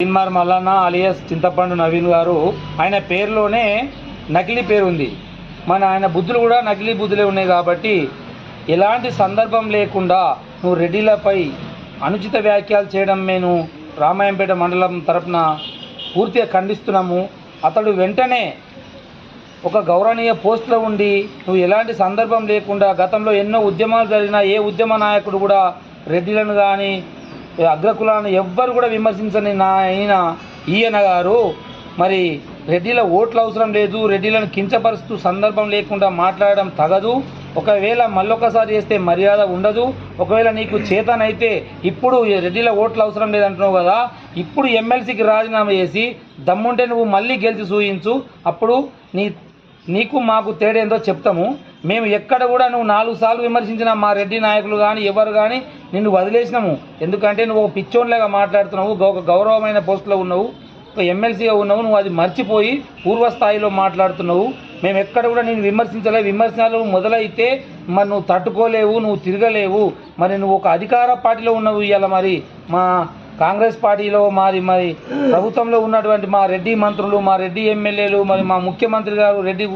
సిన్మార్ Mallanna alias చింతపండు నవీన్ గారు ఆయన పేరులోనే నకిలీ పేరు ఉంది. మన ఆయన బుద్ధులు కూడా నకిలీ బుద్ధులే ఉన్నాయి కాబట్టి ఎలాంటి సందర్భం లేకుండా నువ్వు రెడ్డిలపై అనుచిత వ్యాఖ్యలు చేయడం మేము రామాయంపేట మండలం తరపున పూర్తిగా ఖండిస్తున్నాము. అతడు వెంటనే ఒక గౌరవనీయ పోస్టులో ఉండి నువ్వు ఎలాంటి సందర్భం లేకుండా గతంలో ఎన్నో ఉద్యమాలు జరిగినా ఏ ఉద్యమ నాయకుడు కూడా రెడ్డిలను కానీ అగ్రకులాన్ని ఎవ్వరు కూడా విమర్శించని నా ఆయన ఈయన గారు మరి రెడ్డిల ఓట్లు అవసరం లేదు రెడ్డిలను కించపరుస్తూ సందర్భం లేకుండా మాట్లాడడం తగదు. ఒకవేళ మళ్ళొకసారి చేస్తే మర్యాద ఉండదు. ఒకవేళ నీకు చేతనైతే ఇప్పుడు రెడ్డిల ఓట్లు అవసరం లేదంటున్నావు కదా ఇప్పుడు ఎమ్మెల్సీకి రాజీనామా చేసి దమ్ముంటే నువ్వు మళ్ళీ గెలిచి చూయించు. అప్పుడు నీ నీకు మాకు తేడేందో చెప్తాము. మేము ఎక్కడ కూడా నువ్వు నాలుగు సార్లు విమర్శించిన మా రెడ్డి నాయకులు కానీ ఎవరు కానీ నిన్ను వదిలేసినాము. ఎందుకంటే నువ్వు ఒక పిచ్చోన్లాగా మాట్లాడుతున్నావు ఒక గౌరవమైన పోస్టులో ఉన్నావు ఒక ఎమ్మెల్సీగా ఉన్నావు నువ్వు అది మర్చిపోయి పూర్వస్థాయిలో మాట్లాడుతున్నావు. మేము ఎక్కడ కూడా నేను విమర్శించలే. విమర్శనాలు మొదలైతే మరి నువ్వు తట్టుకోలేవు నువ్వు తిరగలేవు. మరి నువ్వు ఒక అధికార పార్టీలో ఉన్నావు ఇవాళ మరి మా కాంగ్రెస్ పార్టీలో మాది మరి ప్రభుత్వంలో ఉన్నటువంటి మా రెడ్డి మంత్రులు మా రెడ్డి ఎమ్మెల్యేలు మరి మా ముఖ్యమంత్రి గారు రెడ్డి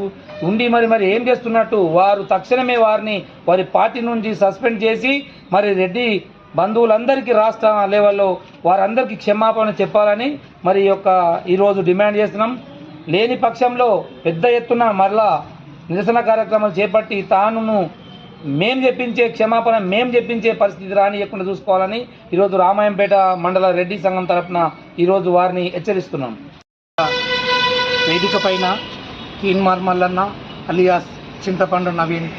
ఉండి మరి మరి ఏం చేస్తున్నట్టు వారు తక్షణమే వారిని వారి పార్టీ నుంచి సస్పెండ్ చేసి మరి రెడ్డి బంధువులందరికీ రాష్ట్ర లెవెల్లో వారందరికీ క్షమాపణ చెప్పాలని మరి యొక్క ఈరోజు డిమాండ్ చేస్తున్నాం. లేని పక్షంలో పెద్ద ఎత్తున మరలా నిరసన కార్యక్రమాలు చేపట్టి తానును మేం చెప్పించే క్షమాపణ మేం చెప్పించే పరిస్థితి రానియకుండా చూసుకోవాలని ఈరోజు రామాయంపేట మండల రెడ్డి సంఘం తరపున ఈరోజు వారిని హెచ్చరిస్తున్నాం. వేదిక పైన కీన్మార్ మల్లన్న అలియాస్ చింతపండు నవీన్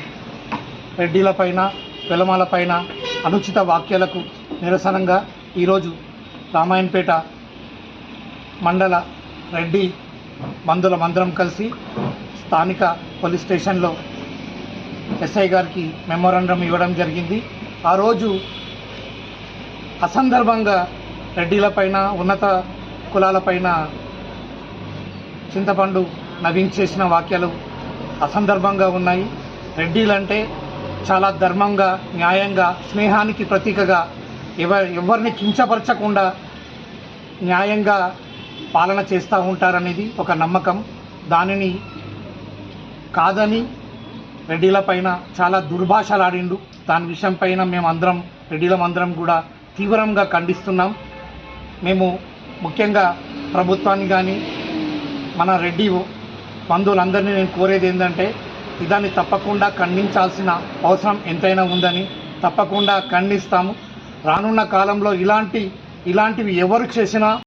రెడ్డిల పైన వెలమాల పైన అనుచిత వాక్యాలకు నిరసనంగా ఈరోజు రామాయణపేట మండల రెడ్డి మందుల మందరం కలిసి స్థానిక పోలీస్ స్టేషన్లో ఎస్ఐ గారికి మెమోరాండం ఇవ్వడం జరిగింది. ఆ రోజు అసందర్భంగా రెడ్డిలపైన ఉన్నత కులాలపైన చింతపండు నవించేసిన వాక్యాలు అసందర్భంగా ఉన్నాయి. రెడ్డిలంటే చాలా ధర్మంగా న్యాయంగా స్నేహానికి ప్రతీకగా ఎవ ఎవరిని కించపరచకుండా న్యాయంగా పాలన చేస్తూ ఉంటారనేది ఒక నమ్మకం. దానిని కాదని రెడ్డిల పైన చాలా దుర్భాషలాడిండు దాని విషయం పైన మేము అందరం రెడ్డిలం అందరం కూడా తీవ్రంగా ఖండిస్తున్నాం. మేము ముఖ్యంగా ప్రభుత్వాన్ని కానీ మన రెడ్డి బంధువులందరినీ నేను కోరేది ఏంటంటే ఇదాన్ని తప్పకుండా ఖండించాల్సిన అవసరం ఎంతైనా ఉందని తప్పకుండా ఖండిస్తాము. రానున్న కాలంలో ఇలాంటి ఇలాంటివి ఎవరు చేసినా